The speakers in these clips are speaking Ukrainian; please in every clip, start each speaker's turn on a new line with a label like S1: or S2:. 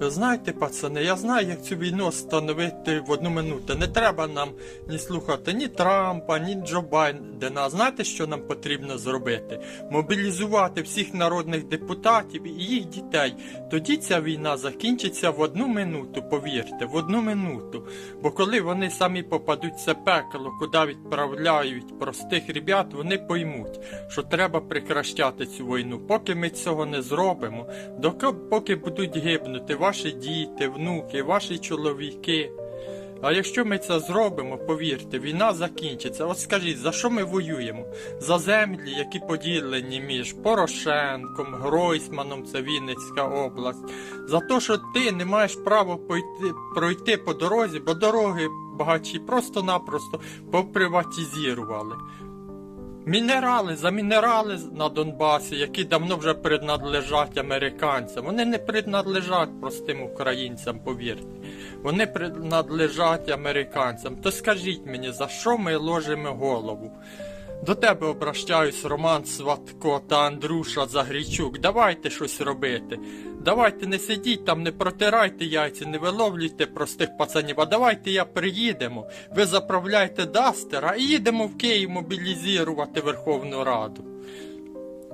S1: Ви знаєте, пацани, я знаю, як цю війну становити в одну минуту. Не треба нам ні слухати ні Трампа, ні Джо Байдена. Знаєте, що нам потрібно зробити? Мобілізувати всіх народних депутатів і їх дітей. Тоді ця війна закінчиться в одну минуту, повірте, в одну минуту. Бо коли вони самі попадуть в це пекло, куди відправляють простих ребят, вони поймуть, що треба прекращати цю війну. Поки ми цього не зробимо, доки поки будуть гибнути ваші діти, внуки, ваші чоловіки. А якщо ми це зробимо, повірте, війна закінчиться. От скажіть, за що ми воюємо? За землі, які поділені між Порошенком, Гройсманом, це Вінницька область. За те, що ти не маєш права пойти, пройти по дорозі, бо дороги багачі просто-напросто поприватизірували. Мінерали за мінерали на Донбасі, які давно вже принадлежать американцям. Вони не принадлежать простим українцям, повірте. Вони принадлежать американцям. То скажіть мені, за що ми ложимо голову? До тебе обращаюсь Роман Сватко та Андруша Загрічук. Давайте щось робити. Давайте не сидіть там, не протирайте яйця, не виловлюйте простих пацанів. А давайте я приїдемо. Ви заправляйте Дастера і їдемо в Київ мобілізувати Верховну Раду.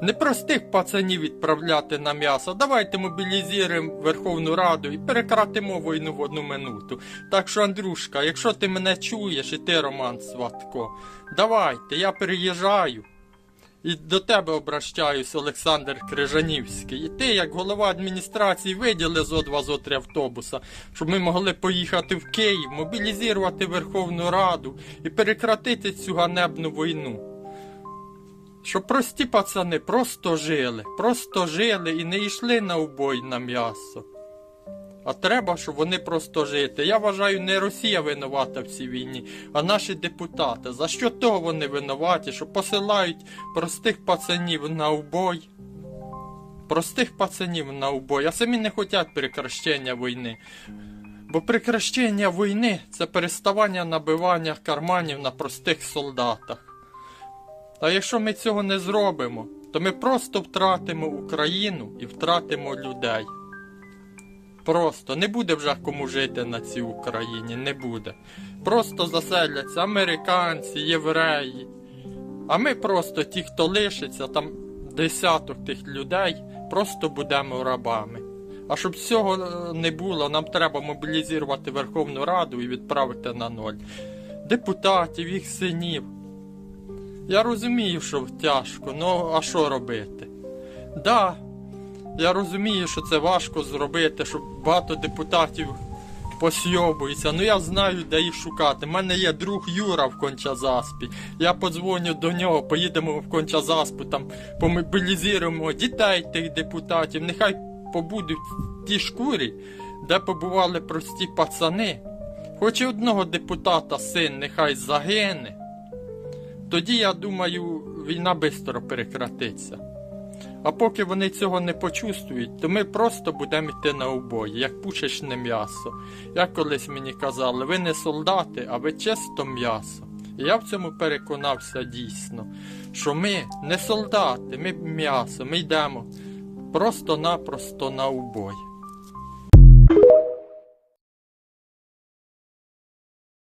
S1: Не простих пацанів відправляти на м'ясо. Давайте мобілізуємо Верховну Раду і перекратимо війну в одну минуту. Так що, Андрюшка, якщо ти мене чуєш, і ти, Роман Сватко, давайте, я приїжджаю. І до тебе обращаюсь, Олександр Крижанівський. І ти, як голова адміністрації, виділи зо два зо три автобуса, щоб ми могли поїхати в Київ, мобілізувати Верховну Раду і перекратити цю ганебну війну. Щоб прості пацани просто жили, просто жили і не йшли на убой на м'ясо. А треба, щоб вони просто жити. Я вважаю, не Росія винувата в цій війні, а наші депутати. За що того вони винуваті, що посилають простих пацанів на убой? Простих пацанів на убой, а самі не хочуть прекращення війни. Бо прекращення війни це переставання набивання карманів на простих солдатах. А якщо ми цього не зробимо, то ми просто втратимо Україну і втратимо людей. Просто не буде вже кому жити на цій Україні, не буде. Просто заселяться американці, євреї. А ми просто ті, хто лишиться, там десяток тих людей, просто будемо рабами. А щоб цього е, не було, нам треба мобілізувати Верховну Раду і відправити на ноль. Депутатів, їх синів. Я розумію, що тяжко, ну а що робити? Да, я розумію, що це важко зробити, щоб багато депутатів посйобуються. Ну я знаю, де їх шукати. У мене є друг Юра в Кончазаспі. Я подзвоню до нього, поїдемо в Кончазаспу, там помобілізуємо дітей тих депутатів. Нехай побудуть в тій шкурі, де побували прості пацани. Хоч і одного депутата син нехай загине. Тоді, я думаю, війна швидко перекратиться. А поки вони цього не почувствують, то ми просто будемо йти на убої, як пушечне м'ясо. Як колись мені казали, ви не солдати, а ви чисто м'ясо. І я в цьому переконався дійсно, що ми не солдати, ми м'ясо, ми йдемо просто-напросто на убой.